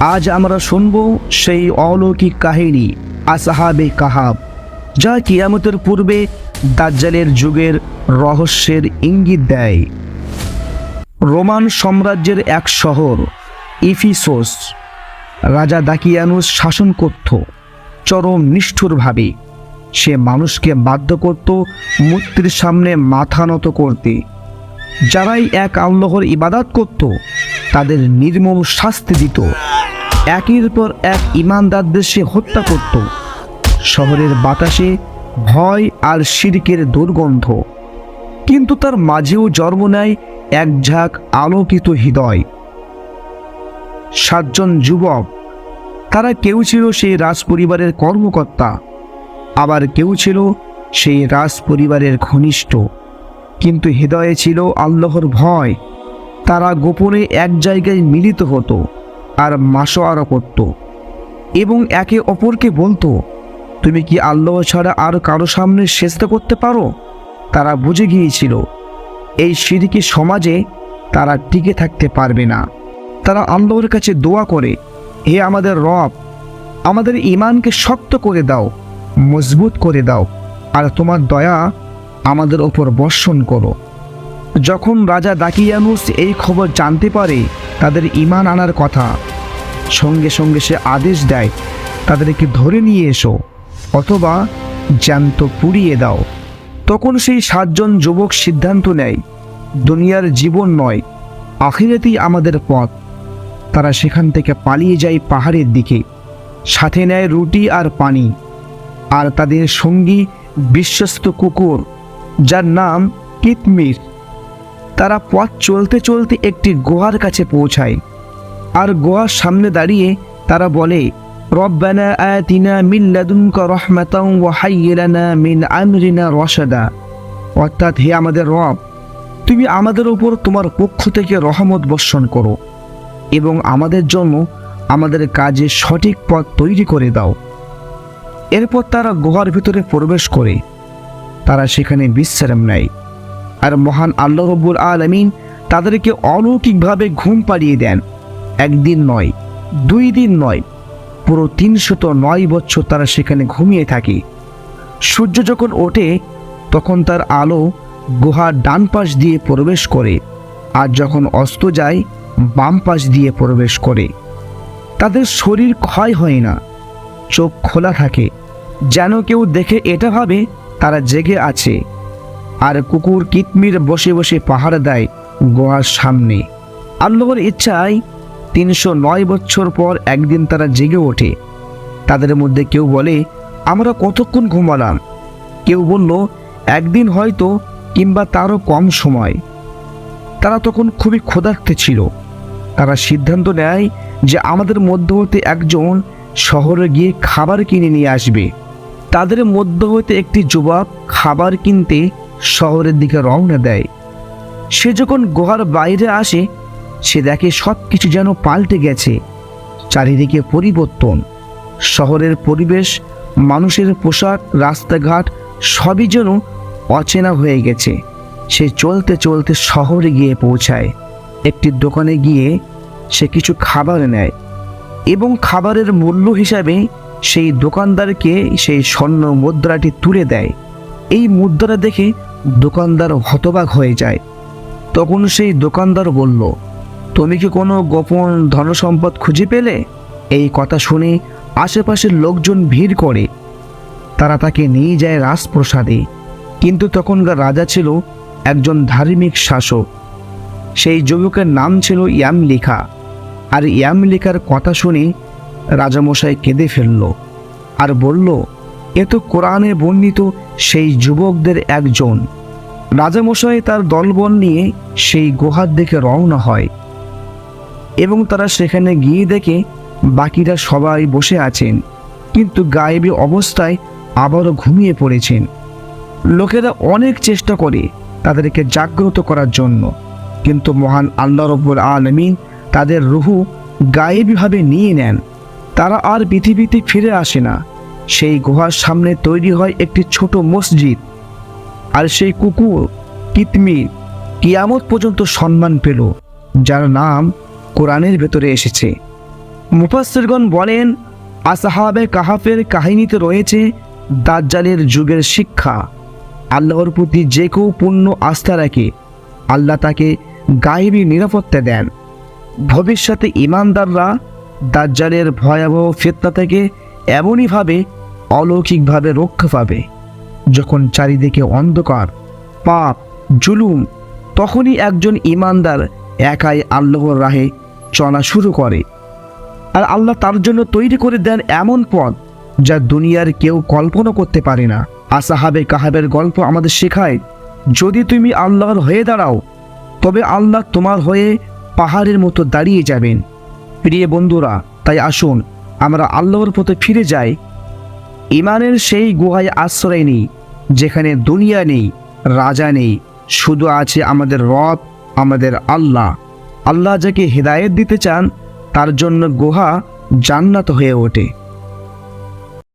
আজ আমরা শুনব সেই অলৌকিক কাহিনী, আসাহাবে কাহাব, যা কিয়ামতের পূর্বে দাজ্জালের যুগের রহস্যের ইঙ্গিত দেয়। রোমান সাম্রাজ্যের এক শহর, ইফিসোস, রাজা দাকিয়ানুস শাসন করত, চরম নিষ্ঠুরভাবে। সে মানুষকে বাধ্য করত মূর্তির সামনে মাথা নত করতে। যারাই এক আল্লাহর ইবাদত করত, তাদের নির্মম শাস্তি দিত। একের পর এক ইমানদারদের সে হত্যা করত। শহরের বাতাসে ভয় আর শিরকের দুর্গন্ধ। কিন্তু তার মাঝেও জন্ম নেয় এক ঝাঁক আলোকিত হৃদয়। সাতজন যুবক, তারা কেউ ছিল সেই রাজ পরিবারের কর্মকর্তা, আবার কেউ ছিল সেই রাজ পরিবারের ঘনিষ্ঠ। কিন্তু হৃদয়ে ছিল আল্লাহর ভয়। তারা গোপনে এক জায়গায় মিলিত হতো। আর মাসো মাসোয়ারা করত। এবং একে অপরকে বলতো, তুমি কি আল্লাহ ছাড়া আর কারও সামনে চেষ্টা করতে পারো? তারা বুঝে গিয়েছিল, এই সিরিকি সমাজে তারা টিকে থাকতে পারবে না। তারা আল্লাহর কাছে দোয়া করে, হে আমাদের রব, আমাদের ইমানকে শক্ত করে দাও, মজবুত করে দাও, আর তোমার দয়া আমাদের ওপর বর্ষণ করো। যখন রাজা দাকিয়ানুস এই খবর জানতে পারে, তাদের ইমান আনার কথা সঙ্গে সঙ্গে সে আদেশ দেয়, তাদেরকে ধরে নিয়ে এসো, অথবা জ্যান্ত পুড়িয়ে দাও। তখন সেই সাতজন যুবক সিদ্ধান্ত নেয়, দুনিয়ার জীবন নয়, আখিরাতেই আমাদের পথ। তারা সেখান থেকে পালিয়ে যায় পাহাড়ের দিকে। সাথে নেয় রুটি আর পানি। আর তাদের সঙ্গী বিশ্বস্ত কুকুর, যার নাম কিতমির। তারা পথ চলতে চলতে একটি গুহার কাছে পৌঁছায়। আর গোয়ার সামনে দাঁড়িয়ে তারা বলে, রব্বানা আতিনা মিন লাদুনকা রাহমাতাও ওয়া হাইয়্যি লানা মিন আমরিনা রশাদা। অর্থাৎ হে আমাদের রব, তুমি আমাদের উপর তোমার পক্ষ থেকে রহমত বর্ষণ করো এবং আমাদের জন্য আমাদের কাজে সঠিক পথ তৈরি করে দাও। এরপর তারা গুহার ভিতরে প্রবেশ করে। তারা সেখানে বিশ্রাম নেয়। আর মহান আল্লাহ রব্বুল আলমিন তাদেরকে অলৌকিকভাবে ঘুম পাড়িয়ে দেন। একদিন নয়, দুই দিন নয়, পুরো তিনশত নয় বছর তারা সেখানে ঘুমিয়ে থাকে। সূর্য যখন ওঠে, তখন তার আলো গুহার ডান পাশ দিয়ে প্রবেশ করে আর যখন অস্ত যায়, বাম পাশ দিয়ে প্রবেশ করে। তাদের শরীর ক্ষয় হয় না, চোখ খোলা থাকে। যেন কেউ দেখে এটা ভাবে, তারা জেগে আছে আর কুকুর কিতমির বসে বসে পাহাড় দেয় গোয়ার সামনে। আল্লাহর ইচ্ছায় তিনশো নয় বছর পর একদিন তারা জেগে ওঠে। তাদের মধ্যে কেউ বলে, আমরা কতক্ষণ ঘুমালাম? কেউ বলল, একদিন হয়তো কিংবা তারও কম সময়। তারা তখন খুবই ক্ষুধার্তে ছিল। তারা সিদ্ধান্ত নেয় যে আমাদের মধ্য হতে একজন শহরে গিয়ে খাবার কিনে নিয়ে আসবে। তাদের মধ্য হতে একটি যুবক খাবার কিনতে শহরের দিকে রওনা দেয়। সে যখন গুহার বাইরে আসে সে দেখে সব কিছু যেন পাল্টে গেছে। চারিদিকে পরিবর্তন। শহরের পরিবেশ, মানুষের পোশাক, রাস্তাঘাট, সবই যেন অচেনা হয়ে গেছে। সে চলতে চলতে শহরে গিয়ে পৌঁছায়। একটি দোকানে গিয়ে সে কিছু খাবার নেয় এবং খাবারের মূল্য হিসাবে সেই দোকানদারকে সেই স্বর্ণ মুদ্রাটি তুলে দেয়। এই মুদ্রা দেখে দোকানদার হতবাক হয়ে যায়। তখন সেই দোকানদার বলল তুমি কি কোনো গোপন ধনসম্পদ খুঁজে পেলে? এই কথা শুনে আশেপাশের লোকজন ভিড় করে। তারা তাকে নিয়ে যায় রাজপ্রসাদে। কিন্তু তখনকার রাজা ছিল একজন ধার্মিক শাসক। সেই যুবকের নাম ছিল ইয়ামলিখা। আর ইয়ামলিখার কথা শুনে রাজামশাই কেঁদে ফেলল আর বলল, এ তো কোরআনে বর্ণিত সেই যুবকদের একজন। রাজামশাই তার দলবল নিয়ে সেই গুহার দিকে রওনা হয়। এবং তারা সেখানে গিয়ে দেখে বাকিরা সবাই বসে আছেন। কিন্তু গায়েবী অবস্থায় আবারও ঘুমিয়ে পড়েছেন। লোকেরা অনেক চেষ্টা করে তাদেরকে জাগ্রত করার জন্য। কিন্তু মহান আল্লাহ রব্বুল আলমিন তাদের রুহু গায়েবীভাবে নিয়ে নেন। তারা আর পৃথিবীতে ফিরে আসে না। সেই গুহার সামনে তৈরি হয় একটি ছোট মসজিদ। আর সেই কুকুর, কিতমির কিয়ামত পর্যন্ত সম্মান পেল, যার নাম কোরআনের ভেতরে এসেছে। মুফাসসিরগণ বলেন, আসাহাবে কাহাফের কাহিনীতে রয়েছে দাজ্জালের যুগের শিক্ষা। আল্লাহর প্রতি যে কেউ পূর্ণ আস্থা রাখে, আল্লাহ তাকে গায়েবী নিরাপত্তা দেন। ভবিষ্যতে ইমানদাররা দাজ্জালের ভয়াবহ ফেতনা থেকে এমনইভাবে অলৌকিকভাবে রক্ষা পাবে। যখন চারিদিকে অন্ধকার, পাপ, জুলুম, তখনই একজন ইমানদার একাই আল্লাহর রাহে চলা শুরু করে। আর আল্লাহ তার জন্য তৈরি করে দেন এমন পথ যা দুনিয়ার কেউ কল্পনা করতে পারে না। আসাহাবে কাহাবের গল্প আমাদের শেখায়, যদি তুমি আল্লাহর হয়ে দাঁড়াও, তবে আল্লাহ তোমার হয়ে পাহাড়ের মতো দাঁড়িয়ে যাবেন। প্রিয় বন্ধুরা, তাই আসুন, আমরা আল্লাহর পথে ফিরে যাই। ইমানের সেই গুহায় আশ্রয় নেই, যেখানে দুনিয়া নেই, রাজা নেই, শুধু আছে আমাদের রব, আমাদের আল্লাহ। আল্লাহ যাকে হেদায়েত দিতে চান তার জন্য গুহা জান্নাত হয়ে ওঠে।